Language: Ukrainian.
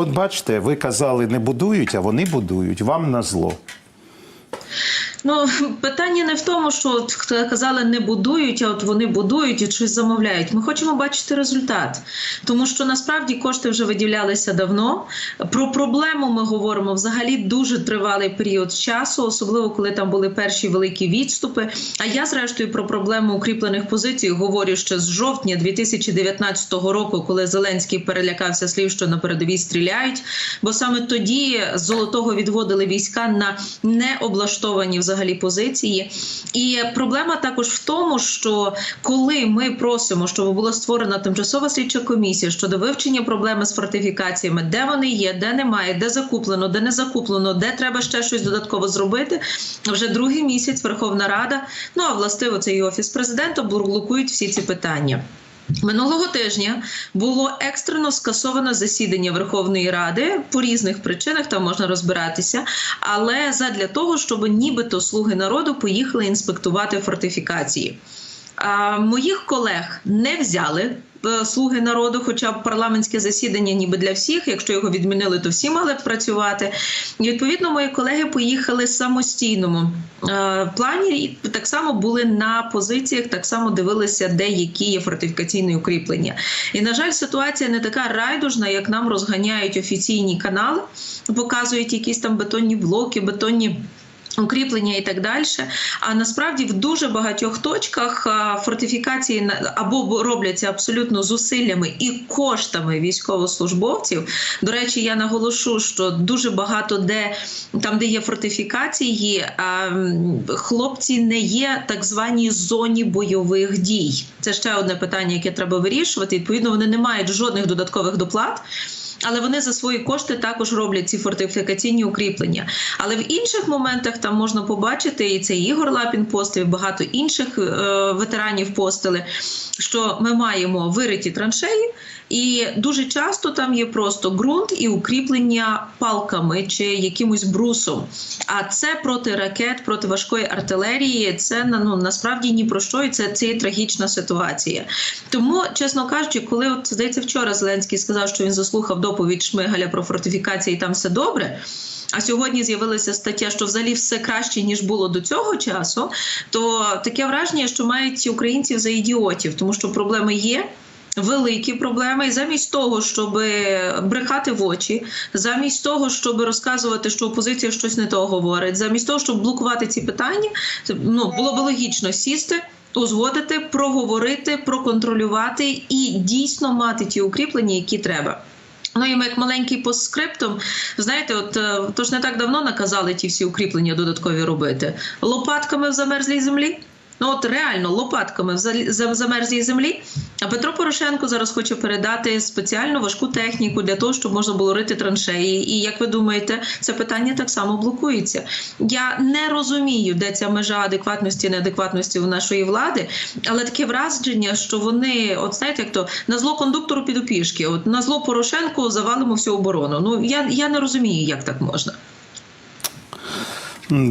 От бачите, ви казали, не будують, а вони будують. Вам на зло. Ну питання не в тому, що от казали не будують, а от вони будують і щось замовляють. Ми хочемо бачити результат, тому що насправді кошти вже виділялися давно. Про проблему ми говоримо взагалі дуже тривалий період часу, особливо коли там були перші великі відступи. А я, зрештою, про проблему укріплених позицій говорю ще з жовтня 2019 року, коли Зеленський перелякався слів, що на передовій стріляють. Бо саме тоді з золотого відводили війська на необлаштовані взагалі позиції. І проблема також в тому, що коли ми просимо, щоб була створена тимчасова слідча комісія щодо вивчення проблеми з фортифікаціями, де вони є, де немає, де закуплено, де не закуплено, де треба ще щось додатково зробити. Вже другий місяць Верховна Рада, ну а властиво це і офіс президента блокують всі ці питання. Минулого тижня було екстрено скасовано засідання Верховної Ради по різних причинах, там можна розбиратися, але задля того, щоб нібито слуги народу поїхали інспектувати фортифікації. Моїх колег не взяли. е, Слуги народу, хоча б парламентське засідання, ніби для всіх. Якщо його відмінили, то всі мали б працювати. І відповідно мої колеги поїхали самостійному е, плані. І так само були на позиціях, так само дивилися, де які є фортифікаційні укріплення. І на жаль, ситуація не така райдужна, як нам розганяють офіційні канали, показують якісь там бетонні блоки, бетонні. Укріплення і так далі. А насправді в дуже багатьох точках фортифікації або робляться абсолютно зусиллями і коштами військовослужбовців. До речі, я наголошу, що дуже багато де там, де є фортифікації, хлопці не є так званій зоні бойових дій. Це ще одне питання, яке треба вирішувати. Відповідно, вони не мають жодних додаткових доплат. Але вони за свої кошти також роблять ці фортифікаційні укріплення. Але в інших моментах там можна побачити, і це Ігор Лапін постив, багато інших е, ветеранів постили, що ми маємо вириті траншеї, і дуже часто там є просто ґрунт і укріплення палками чи якимось брусом. А це проти ракет, проти важкої артилерії. Це ну насправді ні про що, і це, це є трагічна ситуація. Тому, чесно кажучи, коли от здається, вчора Зеленський сказав, що він заслухав доповідь Шмигаля про фортифікації, там все добре. А сьогодні з'явилася стаття, що взагалі все краще ніж було до цього часу. То таке враження, що мають ці українців за ідіотів, тому що проблеми є. Великі проблеми, і замість того, щоб брехати в очі, замість того, щоб розказувати, що опозиція щось не того говорить, замість того, щоб блокувати ці питання, ну було б логічно сісти, узгодити, проговорити, проконтролювати і дійсно мати ті укріплення, які треба. Ну і ми як маленький постскриптум, знаєте, от то тож не так давно наказали ті всі укріплення додаткові робити лопатками в замерзлій землі. Ну от реально лопатками в замерзлій землі. А Петро Порошенко зараз хоче передати спеціальну важку техніку для того, щоб можна було рити траншеї. І як ви думаєте, це питання так само блокується. Я не розумію, де ця межа адекватності, неадекватності у нашої влади, але таке враження, що вони, от знаєте, як то на зло кондуктору піду пішки, от на зло Порошенку завалимо всю оборону. Ну я, я не розумію, як так можна. Да.